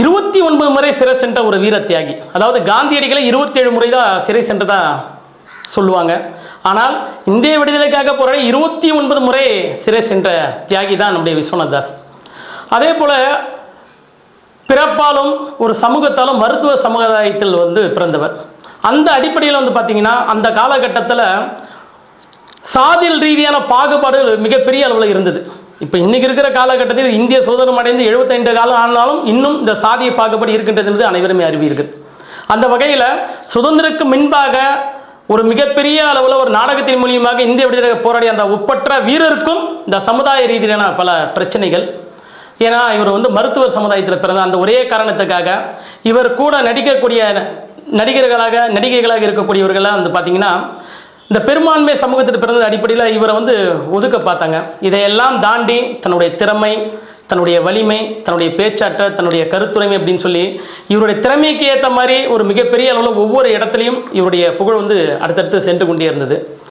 இருபத்தி ஒன்பது முறை சிறை சென்ற ஒரு வீர தியாகி. அதாவது காந்தியடிகளை இருபத்தி ஏழு முறை தான் சிறை சென்றதா சொல்லுவாங்க. ஆனால் இந்திய விடுதலைக்காக போராடி இருபத்தி ஒன்பது முறை சிறை சென்ற தியாகி தான் நம்முடைய விஸ்வநாத் தாஸ் அதே போல் பிறப்பாலும் ஒரு சமூகத்தாலும் மருத்துவ சமுதாயத்தில் வந்து பிறந்தவர். அந்த அடிப்படையில் வந்து பார்த்தீங்கன்னா அந்த காலகட்டத்தில் சாதியல் ரீதியான பாகுபாடு மிகப்பெரிய அளவில் இருந்தது. இப்போ இன்றைக்கி இருக்கிற காலகட்டத்தில் இந்திய சுதந்திரம் அடைந்து 75 காலம் ஆனாலும் இன்னும் இந்த சாதியை பார்க்கப்படி இருக்கின்றது என்பது அனைவருமே அறிவீர்கள். அந்த வகையில் சுதந்திரக்கு முன்பாக ஒரு மிகப்பெரிய அளவில் ஒரு நாடகத்தின் மூலியமாக இந்திய விடுதலை போராடிய அந்த ஒப்பற்ற வீரருக்கும் இந்த சமுதாய ரீதியிலான பல பிரச்சனைகள். ஏன்னா இவர் வந்து மருத்துவர் சமுதாயத்தில் பிறந்த அந்த ஒரே காரணத்துக்காக இவர் கூட நடிக்கக்கூடிய நடிகர்களாக நடிகைகளாக இருக்கக்கூடியவர்கள்லாம் வந்து பார்த்தீங்கன்னா இந்த பெரும்பான்மை சமூகத்தில் பிறந்த அடிப்படையில் இவரை வந்து ஒதுக்க பார்த்தாங்க. இதையெல்லாம் தாண்டி தன்னுடைய திறமை தன்னுடைய வலிமை தன்னுடைய பேச்சாற்றல் தன்னுடைய கருத்துரிமை அப்படின்னு சொல்லி இவருடைய திறமைக்கு ஏற்ற மாதிரி ஒரு மிகப்பெரிய அளவில் ஒவ்வொரு இடத்துலையும் இவருடைய புகழ் வந்து அடுத்தடுத்து சென்று கொண்டே இருந்தது.